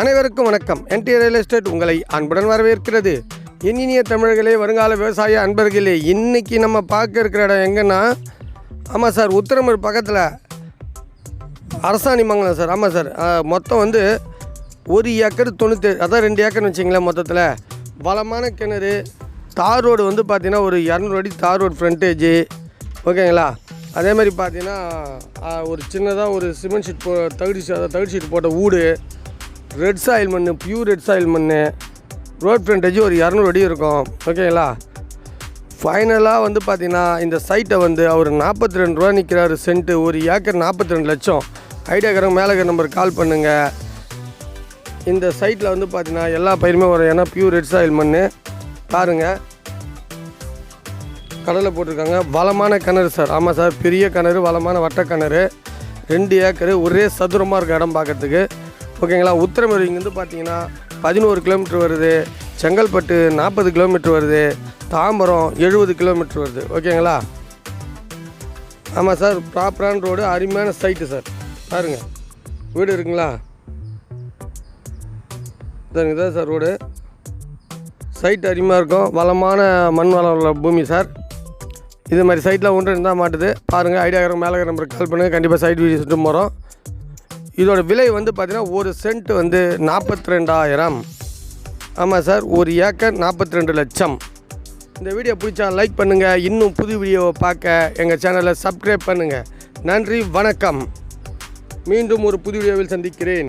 அனைவருக்கும் வணக்கம். என்டி real estate உங்களை அன்புடன் வரவேற்கிறது. இனிய தமிழர்களே வருங்கால விவசாய அன்பர்களே இன்றைக்கி நம்ம பார்க்க இருக்கிற இடம் எங்கன்னா ஆமாம் சார் உத்திரமூர் பக்கத்தில் அரசாணி மங்கலம் சார். ஆமாம் சார். மொத்தம் வந்து ஒரு ஏக்கர் தொண்ணூற்றி அதான் ரெண்டு ஏக்கர்னு வச்சிங்களேன் மொத்தத்தில். பலமான கிணறு தார் ரோடு வந்து பார்த்திங்கன்னா ஒரு இரநூறு அடி தார் ரோடு ஃப்ரண்டேஜு ஓகேங்களா? அதே மாதிரி பார்த்தீங்கன்னா ஒரு சின்னதாக ஒரு சிமெண்ட் ஷீட் போ தகுடி தகுடி ஷீட் போட்ட வீடு ரெட் சாயில் மண் பியூர் ரெட் சாயில் மண் ரோட் ஃப்ரண்டேஜ் ஒரு இரநூறு அடி இருக்கும். ஓகேங்களா? ஃபைனலாக வந்து பார்த்தீங்கன்னா இந்த சைட்டை வந்து அவர் நாற்பத்தி ரெண்டு ரூபா நிற்கிறாரு சென்ட்டு ஒரு ஏக்கர் நாற்பத்தி ரெண்டு லட்சம் ஐடியாக்காரங்க மேலே நம்பர் கால் பண்ணுங்கள் இந்த சைட்டில் வந்து பார்த்தீங்கன்னா எல்லா பயிருமே வரும். ஏன்னா பியூர் ரெட் சாயில் மண் பாருங்கள் கடலை போட்டிருக்காங்க. வளமான கிணறு சார். ஆமாம் சார். பெரிய கிணறு வளமான வட்ட கிணறு. ரெண்டு ஏக்கரு ஒரே சதுரமாக இருக்க இடம் பார்க்கறதுக்கு ஓகேங்களா? உத்திரமேரூர் இங்கேருந்து பார்த்தீங்கன்னா பதினோரு கிலோமீட்டர் வருது. செங்கல்பட்டு நாற்பது கிலோமீட்டர் வருது. தாம்பரம் எழுபது கிலோமீட்டர் வருது. ஓகேங்களா? ஆமாம் சார். ப்ராப்பரான ரோடு அருமையான சைட்டு சார். பாருங்கள் வீடு இருக்குங்களா? சரிங்க சார் ரோடு சைட் அருமையாக இருக்கும். வளமான மண் வளம் உள்ள பூமி சார். இது மாதிரி சைட்டில் ஒன்று இருந்தால் மாட்டுது. பாருங்கள் ஐடியாகிற மேலே நம்பருக்கு கால் பண்ணுங்கள் கண்டிப்பாக சைட் வீடியோ சுட்டு போகிறோம் இதோட விலை வந்து பார்த்தீங்கன்னா ஒரு சென்ட் வந்து நாற்பத்தி ரெண்டாயிரம் ஆமாம் சார் ஒரு ஏக்கர் நாற்பத்தி ரெண்டு லட்சம். இந்த வீடியோ பிடிச்சா லைக் பண்ணுங்கள் இன்னும் புது வீடியோவை பார்க்க எங்கள் சேனலை சப்ஸ்கிரைப் பண்ணுங்கள் நன்றி வணக்கம். மீண்டும் ஒரு புது வீடியோவில் சந்திக்கிறேன்.